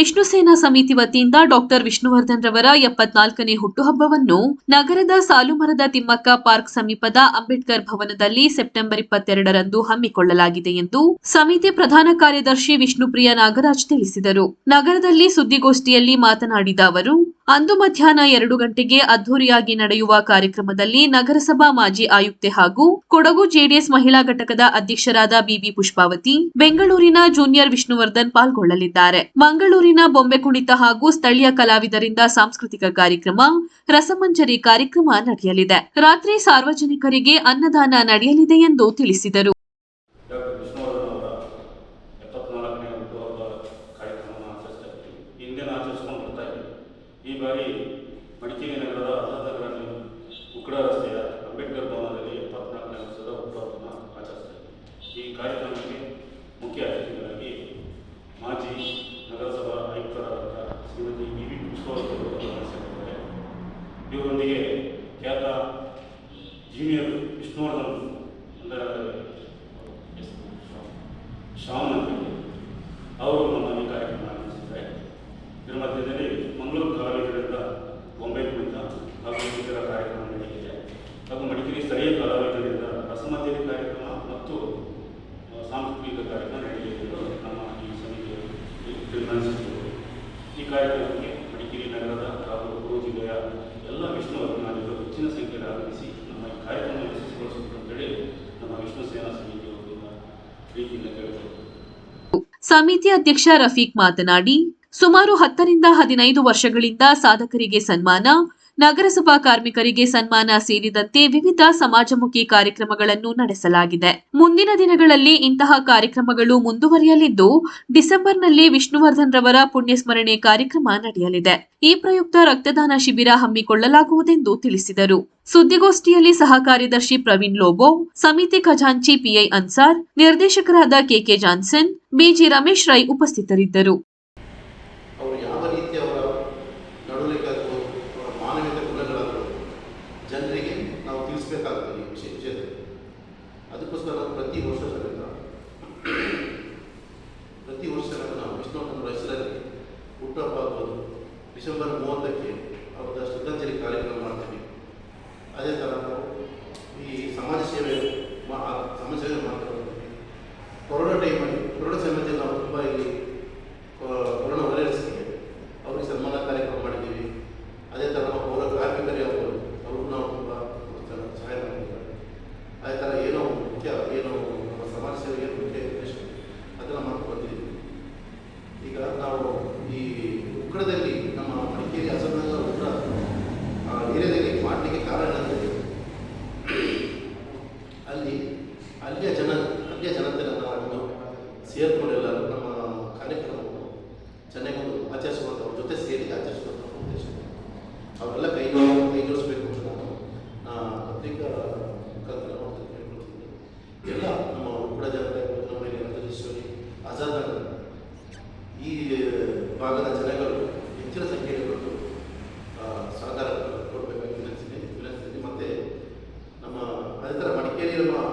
ವಿಷ್ಣು ಸೇನಾ ಸಮಿತಿ ವತಿಯಿಂದ ಡಾಕ್ಟರ್ ವಿಷ್ಣುವರ್ಧನ್ ರವರ ಎಪ್ಪತ್ನಾಲ್ಕನೇ ಹುಟ್ಟುಹಬ್ಬವನ್ನು ನಗರದ ಸಾಲುಮರದ ತಿಮ್ಮಕ್ಕ ಪಾರ್ಕ್ ಸಮೀಪದ ಅಂಬೇಡ್ಕರ್ ಭವನದಲ್ಲಿ ಸೆಪ್ಟೆಂಬರ್ ಇಪ್ಪತ್ತೆರಡರಂದು ಹಮ್ಮಿಕೊಳ್ಳಲಾಗಿದೆ ಎಂದು ಸಮಿತಿ ಪ್ರಧಾನ ಕಾರ್ಯದರ್ಶಿ ವಿಷ್ಣುಪ್ರಿಯ ನಾಗರಾಜ್ ತಿಳಿಸಿದರು. ನಗರದಲ್ಲಿ ಸುದ್ದಿಗೋಷ್ಠಿಯಲ್ಲಿ ಮಾತನಾಡಿದ ಅವರು ಅಂದು ಮಧ್ಯಾಹ್ನ ಎರಡು ಗಂಟೆಗೆ ಅದ್ದೂರಿಯಾಗಿ ನಡೆಯುವ ಕಾರ್ಯಕ್ರಮದಲ್ಲಿ ನಗರಸಭಾ ಮಾಜಿ ಆಯುಕ್ತೆ ಹಾಗೂ ಕೊಡಗು ಜೆಡಿಎಸ್ ಮಹಿಳಾ ಘಟಕದ ಅಧ್ಯಕ್ಷರಾದ ಬಿಬಿ ಪುಷ್ಪಾವತಿ, ಬೆಂಗಳೂರಿನ ಜೂನಿಯರ್ ವಿಷ್ಣುವರ್ಧನ್ ಪಾಲ್ಗೊಳ್ಳಲಿದ್ದಾರೆ. ಮಂಗಳೂರಿನ ಬೊಂಬೆ ಕುಣಿತ ಹಾಗೂ ಸ್ಥಳೀಯ ಕಲಾವಿದರಿಂದ ಸಾಂಸ್ಕೃತಿಕ ಕಾರ್ಯಕ್ರಮ, ರಸಮಂಜರಿ ಕಾರ್ಯಕ್ರಮ ನಡೆಯಲಿದೆ. ರಾತ್ರಿ ಸಾರ್ವಜನಿಕರಿಗೆ ಅನ್ನದಾನ ನಡೆಯಲಿದೆ ಎಂದು ತಿಳಿಸಿದರು ಡಾಕ್ಟರ್ ವಿಷ್ಣುವರ್ಧನ್ ಅವರ ಎಪ್ಪತ್ನಾಲ್ಕನೇ ಹುಟ್ಟುಹಬ್ಬ ಕಾರ್ಯಕ್ರಮವನ್ನು ಆಚರಿಸ್ತಾ ಇದ್ದೀವಿ ಹಿಂದಿನ ಆಚರಿಸ್ಕೊಂಡು ಬರ್ತಾ ಇದ್ದೀವಿ ಈ ಬಾರಿ ಮಡಿಕೇರಿ ನಗರದ ಆಜಾದಗರ ಉಕ್ಕಡ ರಸ್ತೆಯ ಅಂಬೇಡ್ಕರ್ ಭವನದಲ್ಲಿ ಎಪ್ಪತ್ನಾಲ್ಕನೇ ವರ್ಷದ ಹುಟ್ಟುಹಬ್ಬವನ್ನು ಆಚರಿಸ್ತಾ ಇದ್ದೀವಿ ಈ ಕಾರ್ಯಕ್ರಮಕ್ಕೆ ಮುಖ್ಯ ಅತಿಥಿಗಳಾಗಿ ಮಾಜಿ ನಗರಸಭಾ ಆಯುಕ್ತರಾದ ಶ್ರೀಮತಿ ಬಿ ವಿ ಪುಷ್ಪವತಿ ಅವರು ಆಗಮಿಸಿದ್ದಾರೆ ಇವರೊಂದಿಗೆ ಖ್ಯಾತ ಜೂನಿಯರ್ ವಿಷ್ಣುವರ್ಧನ್ ಅಂದರೆ ಶಾಮ್ ಅವರು ನಮ್ಮ ಈ ಕಾರ್ಯಕ್ರಮ ಆರಂಭಿಸಿದ್ದಾರೆ. ಇದರ ಮಧ್ಯದಲ್ಲಿ ಮಂಗಳೂರು ಕಲಾವಿದರಿಂದ ಬೊಂಬೆ ಕುಣಿತ ಇತರ ಕಾರ್ಯಕ್ರಮ ನಡೆಯಲಿದೆ ಹಾಗೂ ಮಡಿಕೇರಿ ಸ್ಥಳೀಯ ಕಲಾವಿದರಿಂದ ರಸಮಂಜರಿ ಕಾರ್ಯಕ್ರಮ ಮತ್ತು ಸಾಂಸ್ಕೃತಿಕ ಕಾರ್ಯಕ್ರಮ ನಡೆಯಲಿದೆ ನಮ್ಮ ಈ ಸಮಿತಿಯಲ್ಲಿ ತೀರ್ಮಾನಿಸಿದರು ಈ ಕಾರ್ಯಕ್ರಮಕ್ಕೆ ಮಡಿಕೇರಿ ನಗರದ ಹಾಗೂ ಕೊಡಗು ಜಿಲ್ಲೆಯ ಎಲ್ಲ ವಿಷ್ಣುವರ್ಧನಾದಿಗಳು ಹೆಚ್ಚಿನ ಸಂಖ್ಯೆಯಲ್ಲಿ ಆಗಮಿಸಿ ನಮ್ಮ ಈ ಕಾರ್ಯಕ್ರಮ ಯಶಸ್ವಿಗೊಳಿಸಬೇಕು ಅಂತೇಳಿ ನಮ್ಮ ವಿಷ್ಣು ಸೇನಾ ಸಮಿತಿಯ ವತಿಯಿಂದ ಪ್ರೀತಿಯಿಂದ ಕೇಳಿದರು ಸಮಿತಿ ಅಧ್ಯಕ್ಷ ರಫೀಕ್ ಮಾತನಾಡಿ ಸುಮಾರು ಹತ್ತರಿಂದ ಹದಿನೈದು ವರ್ಷಗಳಿಂದ ಸಾಧಕರಿಗೆ ಸನ್ಮಾನ ನಗರಸಭಾ ಕಾರ್ಮಿಕರಿಗೆ ಸನ್ಮಾನ ಸೇರಿದಂತೆ ವಿವಿಧ ಸಮಾಜಮುಖಿ ಕಾರ್ಯಕ್ರಮಗಳನ್ನು ನಡೆಸಲಾಗಿದೆ. ಮುಂದಿನ ದಿನಗಳಲ್ಲಿ ಇಂತಹ ಕಾರ್ಯಕ್ರಮಗಳು ಮುಂದುವರಿಯಲಿದ್ದು, ಡಿಸೆಂಬರ್ನಲ್ಲಿ ವಿಷ್ಣುವರ್ಧನ್ ರವರ ಪುಣ್ಯಸ್ಮರಣೆ ಕಾರ್ಯಕ್ರಮ ನಡೆಯಲಿದೆ. ಈ ಪ್ರಯುಕ್ತ ರಕ್ತದಾನ ಶಿಬಿರ ಹಮ್ಮಿಕೊಳ್ಳಲಾಗುವುದೆಂದು ತಿಳಿಸಿದರು. ಸುದ್ದಿಗೋಷ್ಠಿಯಲ್ಲಿ ಸಹ ಕಾರ್ಯದರ್ಶಿ ಪ್ರವೀಣ್ ಲೋಬೋ, ಸಮಿತಿ ಖಜಾಂಚಿ ಪಿಐ ಅನ್ಸಾರ್, ನಿರ್ದೇಶಕರಾದ K K Johnson, B G Ramesh Rai ಉಪಸ್ಥಿತರಿದ್ದರು. ಈ ವಿಷಯ, ವಿಷಯದಲ್ಲಿ. ಅದಕ್ಕೋಸ್ಕರ ನಾವು ಪ್ರತಿ ವರ್ಷ ಸಮೇತ ಪ್ರತಿ ವರ್ಷ ಸಮೇತ ನಾವು ವಿಷ್ಣುವರ್ಧನ ಹೆಸರಲ್ಲಿ ಹುಟ್ಟುಹಬ್ಬ ಆಗ್ಬೋದು. ಡಿಸೆಂಬರ್ ಮೂವತ್ತಕ್ಕೆ ಅವರ ಶ್ರದ್ಧಾಂಜಲಿ ಕಾರ್ಯಕ್ರಮ ಮಾಡ್ತೀವಿ. ಅದೇ ಥರ ಎಲ್ಲರೂ ನಮ್ಮ ಕಾರ್ಯಕ್ರಮವನ್ನು ಚೆನ್ನಾಗಿ ಬಂದು ಆಚರಿಸುವಂಥ ಅವ್ರ ಜೊತೆ ಸೇರಿ ಆಚರಿಸುವಂಥ ಉದ್ದೇಶ ಅವರೆಲ್ಲ